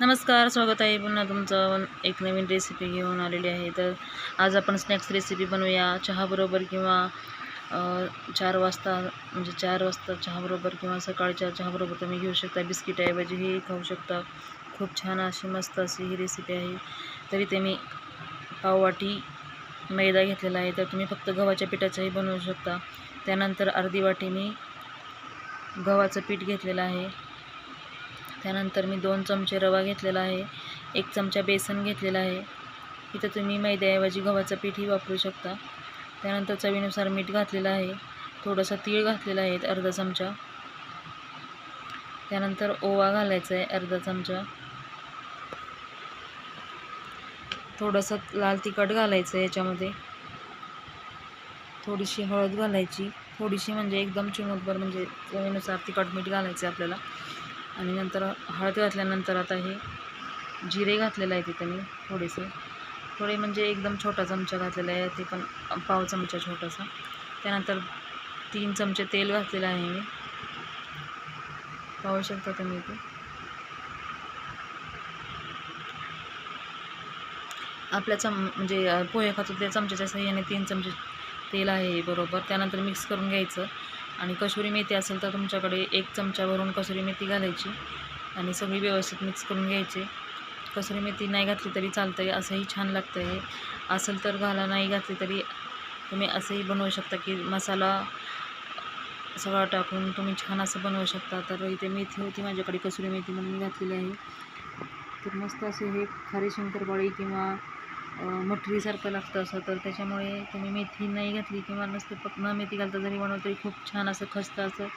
नमस्कार स्वागत आहे पुन्हा तुमचं एक नवीन रेसिपी घेऊन आलेली आहे. तर आज आपण स्नॅक्स रेसिपी बनवूया. चहाबरोबर किंवा चार वाजता म्हणजे चार वाजता चहाबरोबर किंवा सकाळच्या चहाबरोबर तुम्ही घेऊ शकता. बिस्किटऐवजीही खाऊ शकता. खूप छान अशी मस्त अशी ही रेसिपी आहे. तरी ते मी पाववाटी मैदा घेतलेला आहे. तर तुम्ही फक्त गव्हाच्या पिठाचंही बनवू शकता. त्यानंतर अर्धी वाटी मी गव्हाचं पीठ घेतलेलं आहे. त्यानंतर मी दोन चमचे रवा घेतलेला आहे एक चमचा बेसन घेतलेला आहे. इथं तुम्ही मैद्याऐवजी गव्हाचं पीठही वापरू शकता. त्यानंतर चवीनुसार मीठ घातलेलं आहे थोडंसं तीळ घातलेलं आहे अर्धा चमचा. त्यानंतर ओवा घालायचा आहे अर्धा चमचा. थोडंसं लाल तिखट घालायचं आहे याच्यामध्ये. थोडीशी हळद घालायची. थोडीशी म्हणजे एकदम चिमूटभर म्हणजे चवीनुसार तिखट मीठ घालायचं आहे आपल्याला. आणि नंतर हळद घातल्यानंतर आता हे जिरे घातलेलं आहे तिथे मी थोडेसे. थोडे म्हणजे एकदम छोटा चमचा घातलेला आहे ते पण पाव चमचा छोटासा. त्यानंतर तीन चमचे तेल घातलेलं आहे मी. पाहू शकता तुम्ही इथे. आपल्या चम म्हणजे पोहे खातो त्या चमच्याच्या सहाय्याने तीन चमचे तेल आहे बरोबर. त्यानंतर मिक्स करून घ्यायचं. आणि कसुरी मेथी असेल तर तुमच्याकडे एक चमचा भरून कसुरी मेथी घालायची आणि सगळी व्यवस्थित मिक्स करून घ्यायची. कसुरी मेथी नाही घातली तरी चालतं आहे असंही छान लागतं आहे असेल तर घाला नाही घातली तरी तुम्ही असंही बनवू शकता की मसाला सगळा टाकून तुम्ही छान असं बनवू शकता. तर इथे मेथी होती माझ्याकडे कसुरी मेथी म्हणून घातलेली आहे. तर मस्त असे हे खारी शंकरपाळी किंवा मठरीसारखं लागतं असं. तर त्याच्यामुळे तुम्ही मेथी नाही घातली किंवा नसते फक्त न मेथी घालता जरी बनवलं तरी खूप छान असं खस्त असं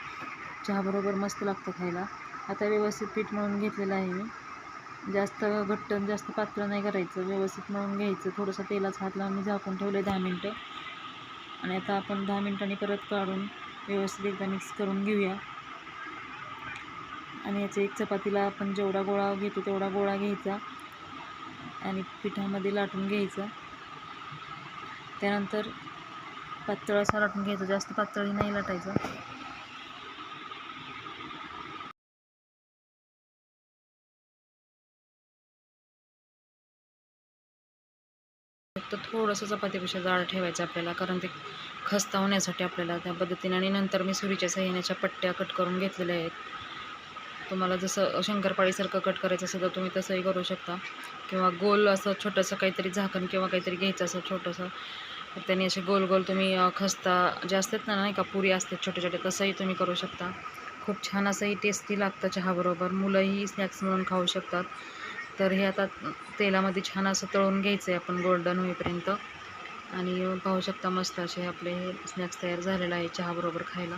चहाबरोबर मस्त लागतं खायला. आता व्यवस्थित पीठ मळून घेतलेलं आहे मी. जास्त घट्ट जास्त पातळ नाही करायचं. व्यवस्थित मळून घ्यायचं. थोडंसं तेलाचा हात लावून मी झाकून ठेवलं दहा मिनटं. आणि आता आपण दहा मिनटांनी परत काढून व्यवस्थित एकदा मिक्स करून घेऊया. आणि याचं एक चपातीला आपण जेवढा गोळा घेतो तेवढा गोळा घ्यायचा. आणि पिठामध्ये लाटून घ्यायचं. त्यानंतर पातळ असा लाटून घ्यायचा जास्त पातळी नाही लाटायचा. फक्त थोडंसं चपातीपेक्षा जाड ठेवायचं आपल्याला कारण ते खस्ता होण्यासाठी आपल्याला त्या पद्धतीने. आणि नंतर मी सुरीच्या सहाय्याच्या पट्ट्या कट करून घेतलेल्या आहेत. तुम्हाला जसं शंकरपाळीसारखं कट करायचं असेल तर तुम्ही तसंही करू शकता. किंवा गोल असं छोटंसं काहीतरी झाकण किंवा काहीतरी घ्यायचं असं छोटंसं तर त्यांनी असे गोल गोल तुम्ही खस्ता जे असतात ना नाही का पुरी असतात छोटे छोटे तसंही तुम्ही करू शकता. खूप छान असंही टेस्टी लागतं चहाबरोबर. मुलंही स्नॅक्स म्हणून खाऊ शकतात. तर हे आता तेलामध्ये छान असं तळून घ्यायचं आहे आपण गोल्डन होईपर्यंत. आणि पाहू शकता मस्त असे आपले हे स्नॅक्स तयार झालेलं आहे चहाबरोबर खायला.